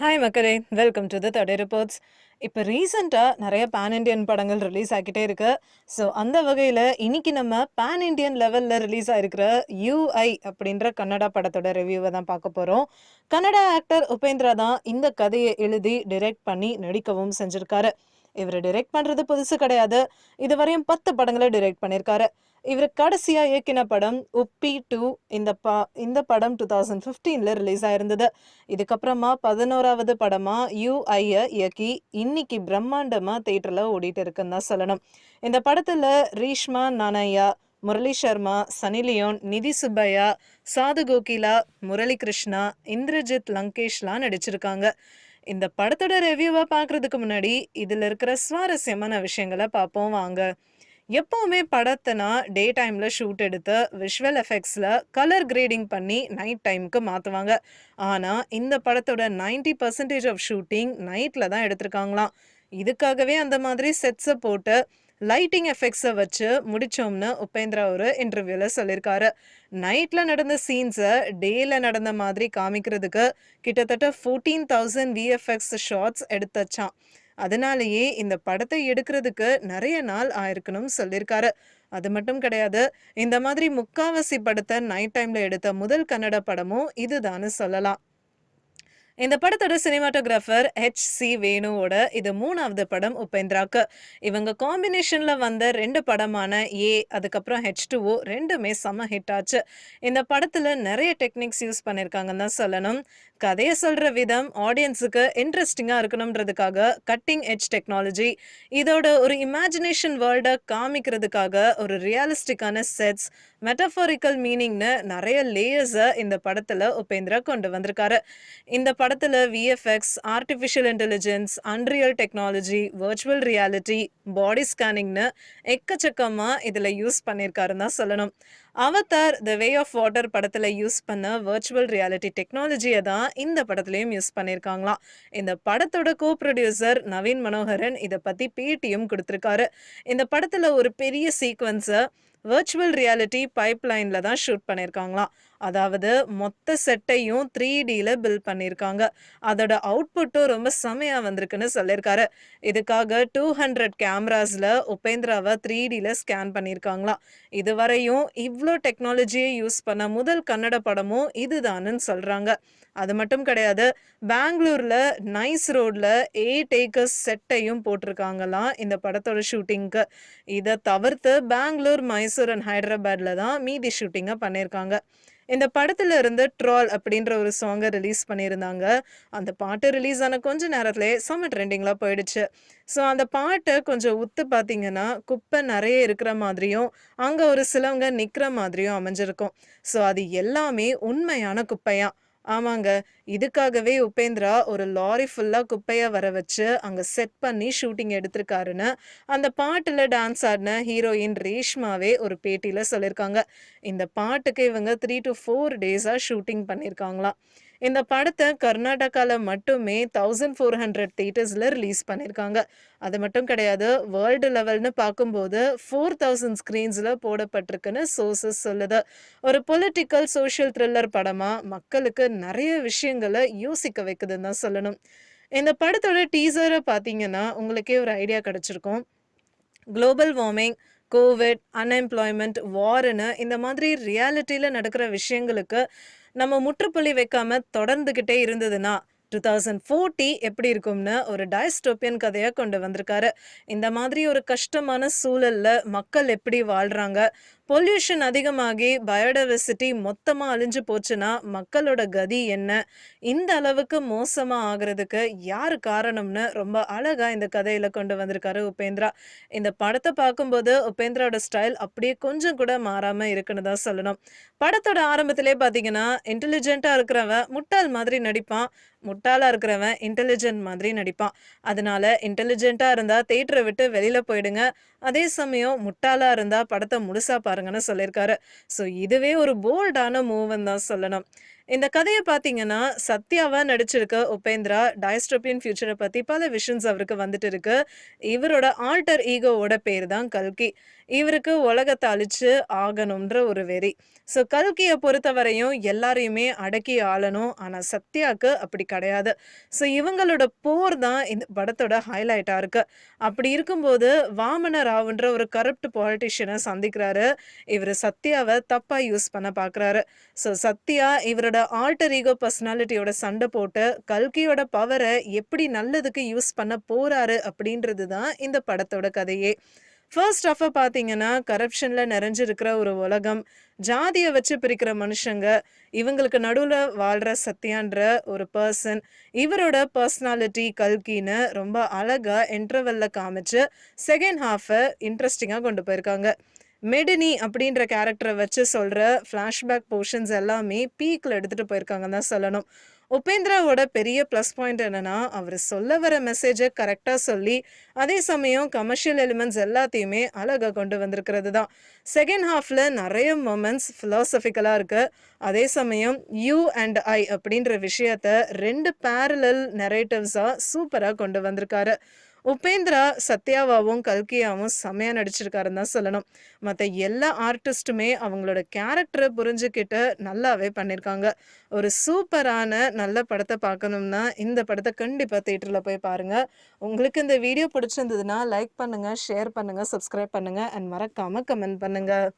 Hi மக்களே. Welcome to the தடை reports இப்போ ரீசெண்டாக நிறைய பேன் இண்டியன் படங்கள் ரிலீஸ் ஆகிட்டே இருக்கு. ஸோ அந்த வகையில் இன்னைக்கு நம்ம பேன் இண்டியன் லெவலில் ரிலீஸ் ஆகிருக்கிற யூஐ அப்படின்ற கன்னடா படத்தோட ரிவ்யூவை தான் பார்க்க போகிறோம் கன்னடா ஆக்டர் உபேந்திரா தான் இந்த கதையை எழுதி டிரெக்ட் பண்ணி நடிக்கவும் செஞ்சுருக்காரு. இவர் டிரெக்ட் பண்ணுறது புதுசு கிடையாது. இதுவரையும் பத்து படங்களை டிரெக்ட் பண்ணியிருக்காரு இவர் கடைசியாக இயக்கின படம் உப்பி டூ இந்த பா இந்த படம் டூ தௌசண்ட் ஃபிஃப்டீனில் ரிலீஸ் ஆயிருந்தது. இதுக்கப்புறமா பதினோராவது படமாக யூஐயை இயக்கி இன்னைக்கு பிரம்மாண்டமாக தேட்டரில் ஓடிட்டு இருக்குன்னு தான் சொல்லணும். இந்த படத்தில் ரீஷ்மா நானையா முரளி சர்மா சனி லியோன் நிதி சுப்பையா சாது கோகிலா முரளி கிருஷ்ணா இந்திரஜித் லங்கேஷ்லாம் நடிச்சிருக்காங்க. இந்த படத்தோட ரிவ்யூவை பார்க்கறதுக்கு முன்னாடி இதில் இருக்கிற சுவாரஸ்யமான விஷயங்களை பார்ப்போம் வாங்க. எப்போவுமே படத்தை நான் டே டைமில் ஷூட் எடுத்து விஷுவல் எஃபெக்ட்ஸில் கலர் கிரேடிங் பண்ணி நைட் டைமுக்கு மாற்றுவாங்க ஆனால் இந்த படத்தோட 90% பர்சன்டேஜ் ஆஃப் ஷூட்டிங் நைட்டில் தான் எடுத்திருக்காங்களாம். இதுக்காகவே அந்த மாதிரி செட்ஸை போட்டு லைட்டிங் எஃபெக்ட்ஸை வச்சு முடிச்சோம்னு உபேந்திரா ஒரு இன்டர்வியூவில் சொல்லியிருக்காரு நைட்டில் நடந்த சீன்ஸை டேயில் நடந்த மாதிரி காமிக்கிறதுக்கு கிட்டத்தட்ட ஃபோர்டீன் தௌசண்ட் விஎஃப்எக்ஸ் ஷார்ட்ஸ் எடுத்துச்சான் அதனாலேயே இந்த படத்தை எடுக்கிறதுக்கு நிறைய நாள் ஆயிருக்கணும் சொல்லியிருக்காரு. அது மட்டும் கிடையாது இந்த மாதிரி முக்காவாசி படத்தை நைட் டைம்ல எடுத்த முதல் கன்னட படமும் இதுதான்னு சொல்லலாம். இந்த படத்தோட சினிமாட்டோகிராஃபர் ஹெச் சி வேணுவோட இது மூணாவது படம் உபேந்திராக்கு. இவங்க காம்பினேஷனில் வந்த ரெண்டு படமான ஏ அதுக்கப்புறம் ஹெச் டூஓ ரெண்டுமே செம்ம ஹிட் ஆச்சு. இந்த படத்தில் நிறைய டெக்னிக்ஸ் யூஸ் பண்ணியிருக்காங்கன்னு தான் சொல்லணும். கதையை சொல்கிற விதம் ஆடியன்ஸுக்கு இன்ட்ரெஸ்டிங்காக இருக்கணுன்றதுக்காக கட்டிங் ஹெச் டெக்னாலஜி இதோட ஒரு இமேஜினேஷன் வேர்ல்டை காமிக்கிறதுக்காக ஒரு ரியலிஸ்டிக்கான செட்ஸ் மெட்டஃபாரிக்கல் மீனிங்னு நிறைய லேயர்ஸை இந்த படத்தில் உபேந்திரா கொண்டு வந்திருக்காரு. இந்த படத்தில் VFX artificial intelligence unreal technology virtual reality body ஸ்கேனிங்னு எக்கச்சக்கமாக இதில் யூஸ் பண்ணியிருக்காருன்னு தான் சொல்லணும். Avatar the way of water படத்தில் யூஸ் பண்ண வர்ச்சுவல் ரியாலிட்டி டெக்னாலஜியை தான் இந்த படத்துலையும் யூஸ் பண்ணியிருக்காங்களாம் இந்த படத்தோட கோ ப்ரொடியூசர் நவீன் மனோகரன் இதை பற்றி பேட்டியும் கொடுத்துருக்காரு. இந்த படத்தில் ஒரு பெரிய சீக்வன்ஸை வர்ச்சுவல் ரியாலிட்டி பைப் லைனில் தான் ஷூட் பண்ணியிருக்காங்களாம் அதாவது மொத்த செட்டையும் த்ரீ டியில் பில்ட் பண்ணியிருக்காங்க அதோட அவுட்புட்டும் ரொம்ப செமையாக வந்திருக்குன்னு சொல்லியிருக்காரு. இதுக்காக டூ ஹண்ட்ரட் கேமராஸில் உபேந்திராவை த்ரீ டியில் ஸ்கேன் பண்ணியிருக்காங்களாம் இதுவரையும் இவ்வளோ டெக்னாலஜியை யூஸ் பண்ண முதல் கன்னட படமும் இதுதானுன்னு சொல்கிறாங்க அது மட்டும் கிடையாது பெங்களூரில் நைஸ் ரோடில் எயிட் ஏக்கர்ஸ் செட்டையும் போட்டிருக்காங்களாம் இந்த படத்தோட ஷூட்டிங்க்கு இதை தவிர்த்து பெங்களூர் மைசூர் அண்ட் ஹைதராபாத்தில் தான் மீதி ஷூட்டிங்கை பண்ணியிருக்காங்க இந்த படத்துல இருந்து ட்ரால் அப்படின்ற ஒரு சாங்கை ரிலீஸ் பண்ணியிருந்தாங்க. அந்த பாட்டு ரிலீஸ் ஆன கொஞ்ச நேரத்திலே செம்ம ட்ரெண்டிங்லாம் போயிடுச்சு. ஸோ அந்த பாட்டை கொஞ்சம் உத்து பார்த்தீங்கன்னா குப்பை நிறைய இருக்கிற மாதிரியும் அங்கே ஒரு சிலவங்க நிற்கிற மாதிரியும் அமைஞ்சிருக்கும். ஸோ அது எல்லாமே உண்மையான குப்பையாக ஆமாங்க. இதுக்காகவே உபேந்திரா ஒரு லாரி ஃபுல்லாக குப்பையை வர வச்சு அங்கே செட் பண்ணி ஷூட்டிங் எடுத்திருக்காருன்னு அந்த பாட்டில் டான்ஸ் ஆடின ஹீரோயின் ரேஷ்மாவே ஒரு பேட்டியில் சொல்லியிருக்காங்க இந்த பாட்டுக்கு இவங்க த்ரீ டு ஃபோர் டேஸாக ஷூட்டிங் பண்ணியிருக்காங்களாம் இந்த படத்தை கர்நாடகாவில் மட்டுமே தௌசண்ட் ஃபோர் ஹண்ட்ரட் தேட்டர்ஸில் ரிலீஸ் பண்ணியிருக்காங்க அது மட்டும் கிடையாது வேர்ல்டு லெவல்னு பார்க்கும்போது ஃபோர் தௌசண்ட் ஸ்க்ரீன்ஸில் போடப்பட்டிருக்குன்னு சோர்சஸ் சொல்லுது. ஒரு பொலிட்டிக்கல் சோஷியல் த்ரில்லர் படமாக மக்களுக்கு நிறைய விஷயங்களை யோசிக்க வைக்குதுன்னு தான் சொல்லணும். இந்த படத்தோட டீசரை பார்த்தீங்கன்னா உங்களுக்கே ஒரு ஐடியா கிடச்சிருக்கும். குளோபல் வார்மிங் கோவிட் அன்எம்ப்ளாய்மெண்ட் வார்னு இந்த மாதிரி ரியாலிட்டியில் நடக்கிற விஷயங்களுக்கு நம்ம முற்றுப்புள்ளி வைக்காம தொடர்ந்துக்கிட்டே இருந்ததுன்னா டூ தௌசண்ட் ஃபோர்ட்டி எப்படி இருக்கும்னு ஒரு டயஸ்டோப்பியன் கதையை கொண்டு வந்திருக்காரு. இந்த மாதிரி ஒரு கஷ்டமான சூழல்ல மக்கள் எப்படி வாழ்றாங்க பொல்யூஷன் அதிகமாகி பயோடைவர்சிட்டி மொத்தமாக அழிஞ்சு போச்சுன்னா மக்களோட கதி என்ன? இந்த அளவுக்கு மோசமாக ஆகிறதுக்கு யார் காரணம்னு ரொம்ப அழகாக இந்த கதையில் கொண்டு வந்திருக்காரு உபேந்திரா. இந்த படத்தை பார்க்கும்போது உபேந்திராவோட ஸ்டைல் அப்படியே கொஞ்சம் கூட மாறாமல் இருக்குன்னு தான் சொல்லணும். படத்தோட ஆரம்பத்திலே பார்த்தீங்கன்னா இன்டெலிஜென்ட்டாக இருக்கிறவன் முட்டாள் மாதிரி நடிப்பான். முட்டாளாக இருக்கிறவன் இன்டெலிஜென்ட் மாதிரி நடிப்பான். அதனால இன்டெலிஜென்ட்டாக இருந்தால் தேட்டரை விட்டு வெளியில் போயிடுங்க. அதே சமயம் முட்டாளாக இருந்தால் படத்தை முழுசாக பாருங்கன்னு சொல்லியிருக்காரு. ஸோ இதுவே ஒரு போல்டான மூவ்னு தான் சொல்லணும். இந்த கதையை பார்த்தீங்கன்னா, சத்யாவா நடிச்சிருக்க உபேந்திரா, டயஸ்ட்ரோபியன் ஃபியூச்சரை பற்றி பல விஷன்ஸ் அவருக்கு வந்துட்டு இருக்கு. இவரோட ஆல்டர் ஈகோவோட பேர் தான் கல்கி. இவருக்கு உலகத்தை அழிச்சு ஆகணும்ன்ற ஒரு வெறி. ஸோ கல்கியை பொறுத்தவரையும் எல்லாரையுமே அடக்கி ஆளணும். ஆனால் சத்யாக்கு அப்படி கிடையாது. ஸோ இவங்களோட போர் தான் இந்த படத்தோட ஹைலைட்டாக இருக்கு. அப்படி இருக்கும்போது வாமன ராவுன்ற ஒரு கரப்ட் பாலிட்டிஷியனை சந்திக்கிறாரு. இவர் சத்யாவை தப்பாக யூஸ் பண்ண பார்க்குறாரு. ஸோ சத்யா இவரோட ஆல்டர் ஈகோ பர்சனாலிட்டியோட சண்டை போட்டு, கல்கியோட பவரை எப்படி நல்லதுக்கு யூஸ் பண்ண போறாரு அப்படின்றது தான் இந்த படத்தோட கதையே. ஃபர்ஸ்ட் ஹாஃப பார்த்தீங்கன்னா, கரப்ஷனில் நிறைஞ்சிருக்கிற ஒரு உலகம், ஜாதியை வச்சு பிரிக்கிற மனுஷங்க, இவங்களுக்கு நடுவில் வாழ்கிற சத்யான்ற ஒரு பர்சன் இவரோட பர்சனாலிட்டி கல்கின்னு ரொம்ப அழகா இன்டர்வெல்ல காமிச்சு, செகண்ட் ஹாஃபை இன்ட்ரெஸ்டிங்காக கொண்டு போயிருக்காங்க. மெடினி அப்படின்ற கேரக்டரை வச்சு சொல்கிற ஃப்ளாஷ்பேக் போர்ஷன்ஸ் எல்லாமே பீக்கில் எடுத்துகிட்டு போயிருக்காங்கன்னு தான் சொல்லணும். உபேந்திராவோட பெரிய ப்ளஸ் பாயிண்ட் என்னென்னா அவர் சொல்ல வர மெசேஜை கரெக்டாக சொல்லி, அதே சமயம் கமர்ஷியல் எலிமெண்ட்ஸ் எல்லாத்தையுமே அழகாக கொண்டு வந்திருக்கிறது தான். செகண்ட் ஹாஃபில் நிறைய மொமெண்ட்ஸ் ஃபிலாசபிக்கலாக இருக்குது அதே சமயம் யூ அண்ட் ஐ அப்படின்ற விஷயத்த ரெண்டு பேரலல் நரேட்டிவ்ஸா சூப்பராக கொண்டு வந்திருக்காரு. உபேந்திரா சத்யாவாவும், கல்கியாவும் செம்மையா நடிச்சிருக்காருன்னு தான் சொல்லணும். மற்ற எல்லா ஆர்டிஸ்ட்டுமே அவங்களோட கேரக்டரை புரிஞ்சுக்கிட்டு நல்லாவே பண்ணியிருக்காங்க. ஒரு சூப்பரான நல்ல படத்தை பார்க்கணும்னா, இந்த படத்தை கண்டிப்பாக தியேட்டரில் போய் பாருங்கள் உங்களுக்கு இந்த வீடியோ பிடிச்சிருந்ததுன்னா லைக் பண்ணுங்கள் ஷேர் பண்ணுங்கள் சப்ஸ்கிரைப் பண்ணுங்க அண்ட் மறக்காமல் கமெண்ட் பண்ணுங்கள்